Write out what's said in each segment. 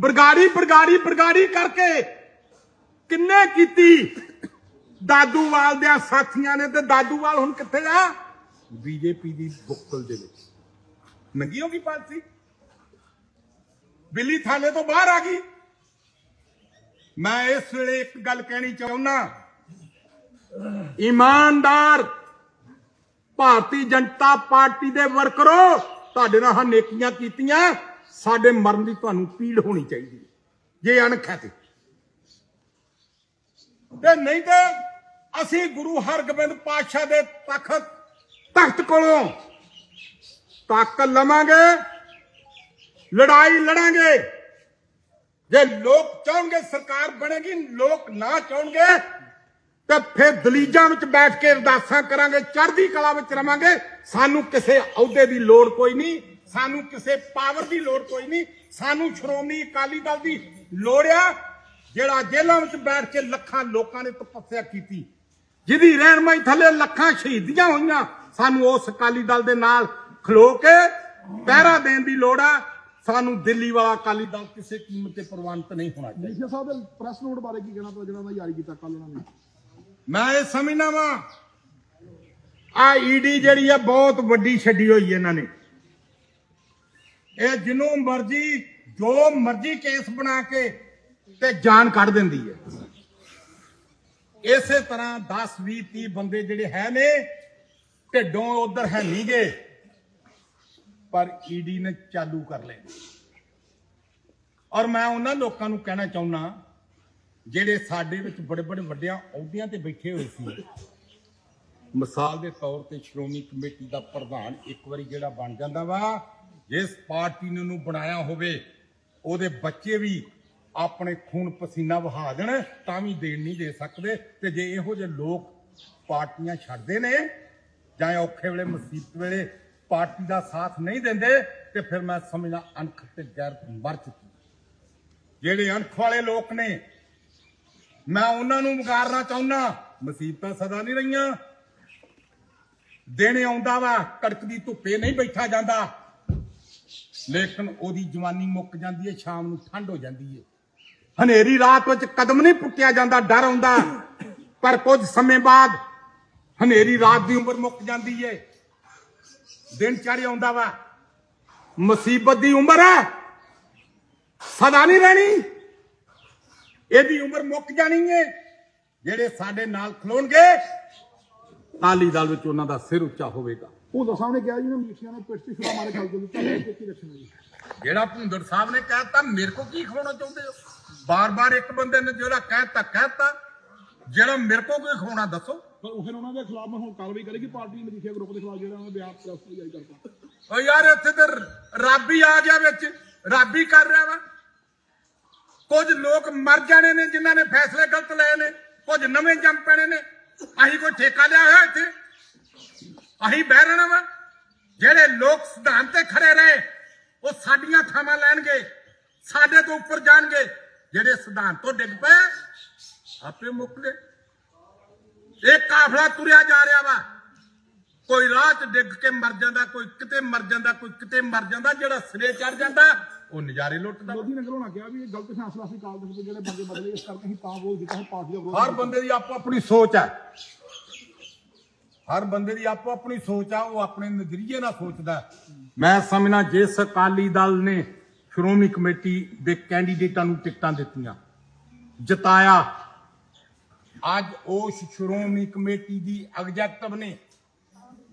ਬਰਗਾੜੀ ਬਰਗਾੜੀ ਬਰਗਾੜੀ ਕਰਕੇ ਕਿੰਨੇ ਕੀਤੀ? ਦਾਦੂਵਾਲ ਦੇ ਸਾਥੀਆਂ ਨੇ ਤੇ ਦਾਦੂਵਾਲ ਹੁਣ ਕਿੱਥੇ ਆ? ਬੀਜੇਪੀ ਦੀ ਬੁੱਕਲ ਦੇ ਵਿੱਚ। ਨੰਗੀ ਹੋ ਗਈ ਪਾਲਸੀ ਬਿੱਲੀ ਥਾਲੇ ਤੋਂ ਬਾਹਰ ਆ ਗਈ। ਮੈਂ ਇਸ ਵੇਲੇ ਇੱਕ ਗੱਲ ਕਹਿਣੀ ਚਾਹੁੰਦਾ ਇਮਾਨਦਾਰ ਭਾਰਤੀ ਜਨਤਾ ਪਾਰਟੀ ਦੇ ਵਰਕਰੋ, ਤੁਹਾਡੇ ਨਾਲ ਹਾਂ ਨੇਕੀਆਂ ਕੀਤੀਆਂ। ਸਾਡੇ ਮਰਨ ਦੀ ਤੁਹਾਨੂੰ ਪੀੜ ਹੋਣੀ ਚਾਹੀਦੀ ਹੈ, ਜੇ ਅਣਖ ਹੈ ਤੇ। ਤੇ ਨਹੀਂ ਤੇ ਅਸੀਂ ਗੁਰੂ ਹਰਗੋਬਿੰਦ ਪਾਤਸ਼ਾਹ ਦੇ ਤਖਤ ਤਖਤ ਕੋਲੋਂ ਤਾਕਤ ਲਵਾਂਗੇ ਲੜਾਈ ਲੜਾਂਗੇ। ਜੇ ਲੋਕ ਚਾਹਣਗੇ ਸਰਕਾਰ ਬਣੇਗੀ ਲੋਕ ਨਾ ਚਾਹਣਗੇ ਤੇ ਫਿਰ ਦਲੀਜਾਂ ਵਿੱਚ ਬੈਠ ਕੇ ਅਰਦਾਸਾਂ ਕਰਾਂਗੇ ਚੜ੍ਹਦੀ ਕਲਾ ਵਿੱਚ ਰਵਾਂਗੇ। ਸਾਨੂੰ ਕਿਸੇ ਅਹੁਦੇ ਦੀ ਲੋੜ ਕੋਈ ਨਹੀਂ। ਸਾਨੂੰ ਕਿਸੇ ਪਾਵਰ ਦੀ ਲੋੜ ਕੋਈ ਨਹੀਂ। ਸਾਨੂੰ ਸ਼੍ਰੋਮਣੀ ਅਕਾਲੀ ਦਲ ਦੀ ਲੋੜ ਆ ਜਿਹੜਾ ਜੇਲ੍ਹਾਂ ਵਿੱਚ ਬੈਠ ਕੇ ਲੱਖਾਂ ਲੋਕਾਂ ਨੇ ਤਪੱਸਿਆ ਕੀਤੀ। ਜਿਹਦੀ ਰਹਿਨਮਾਈ ਥੱਲੇ ਲੱਖਾਂ ਸ਼ਹੀਦੀਆਂ ਹੋਈਆਂ ਸਾਨੂੰ ਉਸ ਅਕਾਲੀ ਦਲ ਦੇ ਨਾਲ ਖਲੋ ਕੇ ਪਹਿਰਾ ਦੇਣ ਦੀ ਲੋੜ ਆ। ਸਾਨੂੰ ਦਿੱਲੀ ਵਾਲਾ ਅਕਾਲੀ ਦਲ ਕਿਸੇ ਕੀਮਤ ਤੇ ਪ੍ਰਵਾਨਿਤ ਨਹੀਂ ਹੋਣਾ ਚਾਹੀਦਾ। ਡੀਸੀ ਸਾਹਿਬ ਦੇ ਪ੍ਰੈਸ ਨੋਟ ਬਾਰੇ ਕੀ ਕਹਿਣਾ ਤਾਂ ਜਿਹੜਾ ਉਹਨਾਂ ਜਾਰੀ ਕੀਤਾ ਕੱਲ ਉਹਨਾਂ ਨੇ? ਮੈਂ ਇਹ ਸਮਝਦਾ ਵਾਂ ਆ ਈਡੀ ਜਿਹੜੀ ਆ ਬਹੁਤ ਵੱਡੀ ਛੱਡੀ ਹੋਈ ਇਹਨਾਂ ਨੇ। ਇਹ ਜਿਹਨੂੰ ਮਰਜ਼ੀ, ਜੋ ਮਰਜ਼ੀ ਕੇਸ ਬਣਾ ਕੇ ਤੇ ਜਾਨ ਕੱਢ ਦਿੰਦੀ ਹੈ। ਇਸੇ ਤਰ੍ਹਾਂ 10 20 30 ਬੰਦੇ ਜਿਹੜੇ ਹੈ ਨੇ, ਢਿੱਡੋਂ ਉਧਰ ਹੈ ਨਹੀਂਗੇ ਪਰ ਈਡੀ ਨੇ ਚਾਲੂ ਕਰ ਲਏ। ਔਰ ਮੈਂ ਉਹਨਾਂ ਲੋਕਾਂ ਨੂੰ ਕਹਿਣਾ ਚਾਹੁੰਦਾ ਜਿਹੜੇ ਸਾਡੇ ਵਿੱਚ ਬੜੇ ਬੜੇ ਵੱਡਿਆਂ ਅਹੁਦਿਆਂ ਤੇ ਬੈਠੇ ਹੋਏ ਸੀ। ਮਿਸਾਲ ਦੇ ਤੌਰ ਤੇ ਸ਼੍ਰੋਮਣੀ ਕਮੇਟੀ ਦਾ ਪ੍ਰਧਾਨ ਇੱਕ ਵਾਰੀ ਜਿਹੜਾ ਬਣ ਜਾਂਦਾ ਵਾ ਜਿਸ ਪਾਰਟੀ ਨੇ ਉਹਨੂੰ ਬਣਾਇਆ ਹੋਵੇ, ਉਹਦੇ ਬੱਚੇ ਵੀ ਆਪਣੇ ਖੂਨ ਪਸੀਨਾ ਵਹਾ ਦੇਣ, ਤਾਂ ਵੀ ਦੇਣ ਨਹੀਂ ਦੇ ਸਕਦੇ। ਤੇ ਜੇ ਇਹੋ ਜਿਹੇ ਲੋਕ ਪਾਰਟੀਆਂ ਛੱਡਦੇ ਨੇ, ਜਾਂ ਔਖੇ ਵੇਲੇ, ਮੁਸੀਬਤ ਵੇਲੇ ਪਾਰਟੀ ਦਾ ਸਾਥ ਨਹੀਂ ਦਿੰਦੇ, ਤੇ ਫਿਰ ਮੈਂ ਸਮਝਦਾ ਅਣਖ ਤੇ ਗੈਰ ਮਰ ਚੁੱਕੀ ਜਿਹੜੇ ਅਣਖ ਵਾਲੇ ਲੋਕ ਨੇ, ਮੈਂ ਉਹਨਾਂ ਨੂੰ ਮੁਕਾਰਨਾ ਚਾਹੁੰਦਾ, ਮੁਸੀਬਤਾਂ ਸਦਾ ਨਹੀਂ ਰਹੀਆਂ। ਦੇਣੇ ਆਉਂਦਾ ਵਾ ਕੜਕਦੀ ਧੁੱਪੇ ਨਹੀਂ ਬੈਠਾ ਜਾਂਦਾ। ਲੇਕਿਨ ਉਹਦੀ ਜਵਾਨੀ ਮੁੱਕ ਜਾਂਦੀ ਹੈ ਸ਼ਾਮ ਨੂੰ ਠੰਡ ਹੋ ਜਾਂਦੀ ਹੈ ਹਨੇਰੀ ਰਾਤ ਵਿੱਚ ਕਦਮ ਨਹੀਂ ਪੁੱਟਿਆ ਜਾਂਦਾ, ਡਰ ਆਉਂਦਾ। ਪਰ ਕੁਝ ਸਮੇਂ ਬਾਅਦ ਹਨੇਰੀ ਰਾਤ ਦੀ ਉਮਰ ਮੁੱਕ ਜਾਂਦੀ ਹੈ ਦਿਨ ਚੜ੍ਹ ਆਉਂਦਾ ਵਾ। ਮੁਸੀਬਤ ਦੀ ਉਮਰ ਹੈ। ਸਦਾ ਨਹੀਂ ਰਹਿਣੀ। ਇਹਦੀ ਉਮਰ ਮੁੱਕ ਜਾਣੀ ਏ। ਜਿਹੜੇ ਸਾਡੇ ਨਾਲ ਖਲੋਣਗੇ, ਅਕਾਲੀ ਦਲ ਵਿੱਚ ਉਹਨਾਂ ਦਾ ਸਿਰ ਉੱਚਾ ਹੋਵੇਗਾ। ਉਹ ਸਾਹਮਣੇ ਕਿਹਾ ਜੀ ਨੇ ਮੀਠੀਆਂ ਨੇ ਤੇ ਛੁਰਾ ਮਾਰੇ ਗੱਲ ਦਿੱਤਾ ਹੈ ਕਿ ਕੀ ਰੱਖਣਾ ਜੀ ਜਿਹੜਾ ਭੁੰਦੜ ਸਾਹਿਬ ਨੇ ਕਹਿਤਾ ਮੇਰੇ ਕੋ ਕੀ ਖਵਾਉਣਾ ਚਾਹੁੰਦੇ ਹੋ? ਬਾਰ-ਬਾਰ ਇੱਕ ਬੰਦੇ ਨੇ ਜਿਹੜਾ ਕਹਿਤਾ ਕਹਿਤਾ ਜਿਹੜਾ ਮੇਰੇ ਕੋ ਕੀ ਖਵਾਉਣਾ ਦੱਸੋ। ਪਰ ਉਹ ਫਿਰ ਉਹਨਾਂ ਦੇ ਖਿਲਾਫ ਮੈਂ ਹੁਣ ਕਾਰਵਾਈ ਕਰੇਗੀ ਪਾਰਟੀ ਨੇ ਲਿਖਿਆ ਗਰੁੱਪ ਦੇ ਖਿਲਾਫ ਜਿਹੜਾ ਉਹਨਾਂ ਨੇ ਬਿਆਨ ਪ੍ਰੈਸ ਨੂੰ ਜਾਰੀ ਕਰਤਾ। ਓ ਯਾਰ ਇੱਥੇ ਤੇ ਰੱਬ ਆ ਗਿਆ ਵਿੱਚ। ਰੱਬ ਕਰ ਰਿਹਾ ਵਾ। ਕੁਝ ਲੋਕ ਮਰ ਜਾਣੇ ਨੇ ਜਿਨ੍ਹਾਂ ਨੇ ਫੈਸਲੇ ਗਲਤ ਲਏ ਨੇ। ਕੁਝ ਨਵੇਂ ਜੰਮ ਪੈਣੇ ਨੇ। ਅਸੀਂ ਕੋਈ ਠੇਕਾ ਲਿਆ ਹੋਇਆ ਇੱਥੇ? ਅਸੀਂ ਬਹਿ ਰਹਿਣਾ ਵਾ। ਜਿਹੜੇ ਲੋਕ ਸਿਧਾਂਤ ਤੇ ਖੜੇ ਰਹੇ ਉਹ ਸਾਡੀਆਂ ਥਾਵਾਂ ਲੈਣਗੇ ਸਾਡੇ ਤੋਂ ਉੱਪਰ ਜਾਣਗੇ। ਜਿਹੜੇ ਸਿਧਾਂਤ ਤੋਂ ਡਿੱਗ ਪਏ ਆਪੇ ਮੁੱਕ ਗਏ। ਇਹ ਕਾਫਲਾ ਤੁਰਿਆ ਜਾ ਰਿਹਾ ਵਾ। ਕੋਈ ਰਾਹ 'ਚ ਡਿੱਗ ਕੇ ਮਰ ਜਾਂਦਾ ਕੋਈ ਕਿਤੇ ਮਰ ਜਾਂਦਾ ਕੋਈ ਕਿਤੇ ਮਰ ਜਾਂਦਾ ਜਿਹੜਾ ਸਿਰੇ ਚੜ ਜਾਂਦਾ ਉਹ ਨਜ਼ਾਰੇ ਲੁੱਟਦਾ। ਮੋਦੀ ਨੇ ਘਰੋਣਾ ਕਿਹਾ ਵੀ ਇਹ ਗਲਤ ਫੈਸਲਾ ਸੀ ਕਾਲ ਦੇ ਜਿਹੜੇ ਬੰਦੇ ਬਦਲੇ ਇਸ ਕਰਕੇ ਅਸੀਂ ਤਾਂ ਬੋਲ ਦਿੱਤਾ ਹੈ ਪਾਰਟੀ ਦਾ ਹਰ ਬੰਦੇ ਦੀ ਆਪੋ ਆਪਣੀ ਸੋਚ ਹੈ। ਹਰ ਬੰਦੇ ਦੀ ਆਪੋ ਆਪਣੀ ਸੋਚ ਆ, ਉਹ ਆਪਣੇ ਨਜ਼ਰੀਏ ਨਾਲ ਸੋਚਦਾ ਮੈਂ ਸਮਝਣਾ ਜਿਸ ਅਕਾਲੀ ਦਲ ਨੇ ਸ਼੍ਰੋਮਣੀ ਕਮੇਟੀ ਦੇ ਕੈਂਡੀਡੇਟਾਂ ਨੂੰ ਟਿਕਟਾਂ ਦਿੱਤੀਆਂ, ਜਿਤਾਇਆ। ਅੱਜ ਉਸ ਸ਼੍ਰੋਮਣੀ ਕਮੇਟੀ ਦੀ ਐਗਜ਼ੈਕਟਿਵ ਨੇ।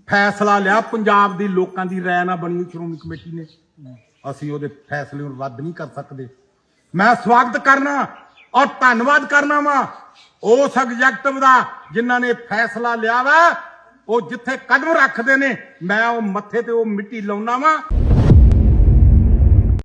ਫੈਸਲਾ ਲਿਆ, ਪੰਜਾਬ ਦੀ ਲੋਕਾਂ ਦੀ ਰਾਏ ਨਾਲ ਬਣੀ ਸ਼੍ਰੋਮਣੀ ਕਮੇਟੀ ਨੇ। ਅਸੀਂ ਉਹਦੇ ਫੈਸਲੇ ਨੂੰ ਰੱਦ ਨਹੀਂ ਕਰ ਸਕਦੇ। ਮੈਂ ਸਵਾਗਤ ਕਰਨਾ ਔਰ ਧੰਨਵਾਦ ਕਰਨਾ ਵਾ। ਉਸ ਐਗਜ਼ੈਕਟਿਵ ਦਾ ਜਿਨ੍ਹਾਂ ਨੇ ਫੈਸਲਾ ਲਿਆ ਵਾ ਉਹ ਜਿੱਥੇ ਕਦਮ ਰੱਖਦੇ ਨੇ ਮੈਂ ਉਹ ਮੱਥੇ ਤੇ ਉਹ ਮਿੱਟੀ ਲਾਉਣਾ ਵਾ।